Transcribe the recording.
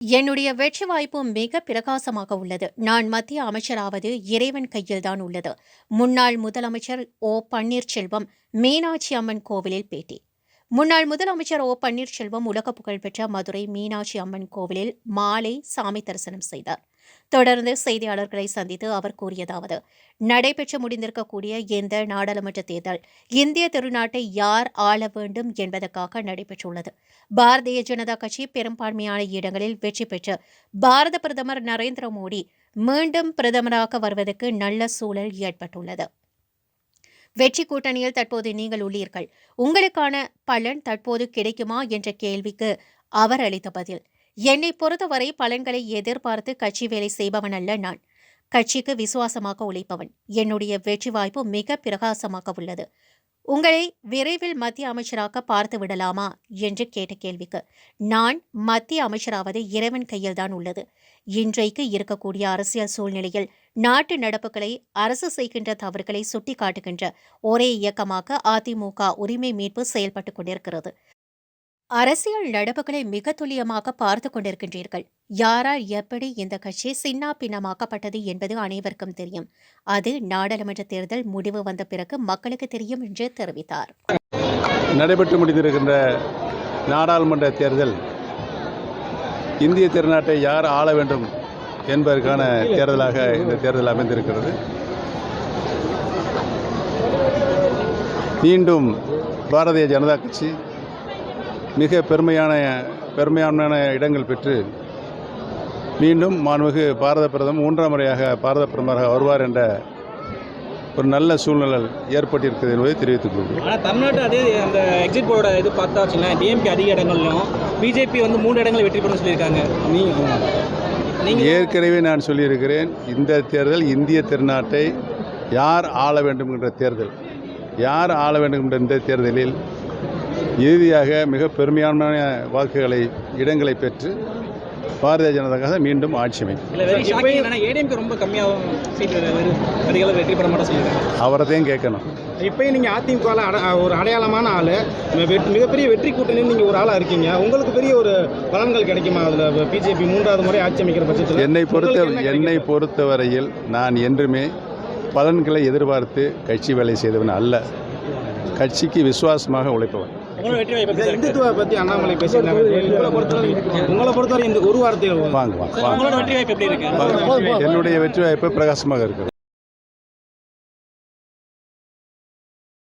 என்னுடைய வெற்றி வாய்ப்பு மிக பிரகாசமாக உள்ளது. நான் மத்திய அமைச்சராவது இறைவன் கையில்தான் உள்ளது. முன்னாள் முதலமைச்சர் ஓ பன்னீர்செல்வம் மீனாட்சி அம்மன் கோவிலில் பேட்டி. முன்னாள் முதலமைச்சர் ஓ பன்னீர்செல்வம் உலக புகழ்பெற்ற மதுரை மீனாட்சி அம்மன் கோவிலில் மாலை சாமி தரிசனம் செய்தார். தொடர்ந்து செய்தியாளர்களை சந்தித்து அவர் கூறியதாவது நடைபெற்று முடிந்திருக்கக்கூடிய இந்த நாடாளுமன்ற தேர்தல் இந்திய திருநாட்டை யார் ஆள வேண்டும் என்பதற்காக நடைபெற்றுள்ளது. பாரதிய ஜனதா கட்சி பெரும்பான்மையான இடங்களில் வெற்றி பெற்று பாரத பிரதமர் நரேந்திர மோடி மீண்டும் பிரதமராக வருவதற்கு நல்ல சூழல் ஏற்பட்டுள்ளது. வெற்றி கூட்டணியில் தற்போது நீங்கள் உள்ளீர்கள். உங்களுக்கான பலன் தற்போது கிடைக்குமா என்ற கேள்விக்கு அவர் அளித்த பதில் என்னை பொறுத்தவரை பலன்களை எதிர்பார்த்து கட்சி வேலை செய்பவன் அல்ல நான். கட்சிக்கு விசுவாசமாக உழைப்பவன். என்னுடைய வெற்றி வாய்ப்பு மிக பிரகாசமாக உள்ளது. உங்களை விரைவில் மத்திய அமைச்சராக பார்த்து விடலாமா? என்று கேட்ட கேள்விக்கு நான் மத்திய அமைச்சராவது இறைவன் கையில்தான் உள்ளது. இன்றைக்கு இருக்கக்கூடிய அரசியல் சூழ்நிலையில் நாட்டு நடப்புகளை அரசு செய்கின்ற தவறுகளை சுட்டிக்காட்டுகின்ற ஒரே இயக்கமாக அதிமுக உரிமை மீட்பு செயல்பட்டுக் கொண்டிருக்கிறது. அரசியல் நடப்புகளை மிக துல்லியமாக பார்த்து கொண்டிருக்கின்றீர்கள். யாரால் எப்படி இந்த கட்சி சின்னா பின்னமாக்கப்பட்டது என்பது அனைவருக்கும் தெரியும். அது நாடாளுமன்ற தேர்தல் முடிவு வந்த பிறகு மக்களுக்கு தெரியும் என்று தெரிவித்தார். நடைபெற்று முடிந்திருக்கின்ற நாடாளுமன்ற தேர்தல் இந்திய திருநாட்டை யார் ஆள வேண்டும் என்பதற்கான தேர்தலாக இந்த தேர்தல் அமைந்திருக்கிறது. மீண்டும் பாரதிய ஜனதா கட்சி மிக பெருமையான பெருமையான இடங்கள் பெற்று மீண்டும் மாண்புமிகு பாரத பிரதமர் மூன்றாம் முறையாக பாரத பிரதமராக வருவார் என்ற ஒரு நல்ல சூழ்நிலை ஏற்பட்டிருக்கிறது என்பதை தெரிவித்துக் கொள்கிறேன். ஆனால் தமிழ்நாட்டு அதே அந்த எக்ஸிட் போர்டோட இது பார்த்தா வச்சுங்களேன் டிஎம்கே அதிக இடங்கள்லையும் பிஜேபி வந்து மூணு இடங்கள் வெற்றி பெறும் சொல்லியிருக்காங்க. நீங்கள் ஏற்கனவே நான் சொல்லியிருக்கிறேன் இந்த தேர்தல் இந்திய திருநாட்டை யார் ஆள வேண்டும் என்ற தேர்தல்? யார் ஆள வேண்டும் என்ற இந்த தேர்தலில் இறுதியாக மிக பெருமையான வாக்குகளை இடங்களை பெற்று பாரதிய ஜனதா கட்சி மீண்டும் ஆட்சி அமைக்கும். இல்லை வெரி ஷாக்கிங் என்னன்னா ஏடிஎம்கே ரொம்ப அளவு வெற்றி பெற சொல்லியிருக்காங்க. அவரதையும் கேட்கணும். இப்பயும் நீங்கள் அதிமுகவில் அட ஒரு அடையாளமான ஆள் மிகப்பெரிய வெற்றி கூட்டணியில் நீங்கள் ஒரு ஆளாக இருக்கீங்க. உங்களுக்கு பெரிய ஒரு பலன்கள் கிடைக்குமா அதில்? பிஜேபி மூன்றாவது முறை ஆட்சி அமைக்கிற பட்சத்தில். என்னை பொறுத்த என்னை பொறுத்தவரையில் நான் என்றுமே பலன்களை எதிர்பார்த்து கட்சி வேலை செய்தவன் அல்ல. கட்சிக்கு விசுவாசமாக உழைப்பவன். இருக்கு? இந்துத்துவ பற்றி அண்ணாமலை பேசியிருந்தாங்க. உங்களை பொறுத்தவரை உங்களை பொறுத்தவரை இந்த ஒரு வார்த்தையில் வாங்க வாங்க. இருக்கு. என்னுடைய வெற்றி வாய்ப்பு பிரகாசமாக இருக்கிறது.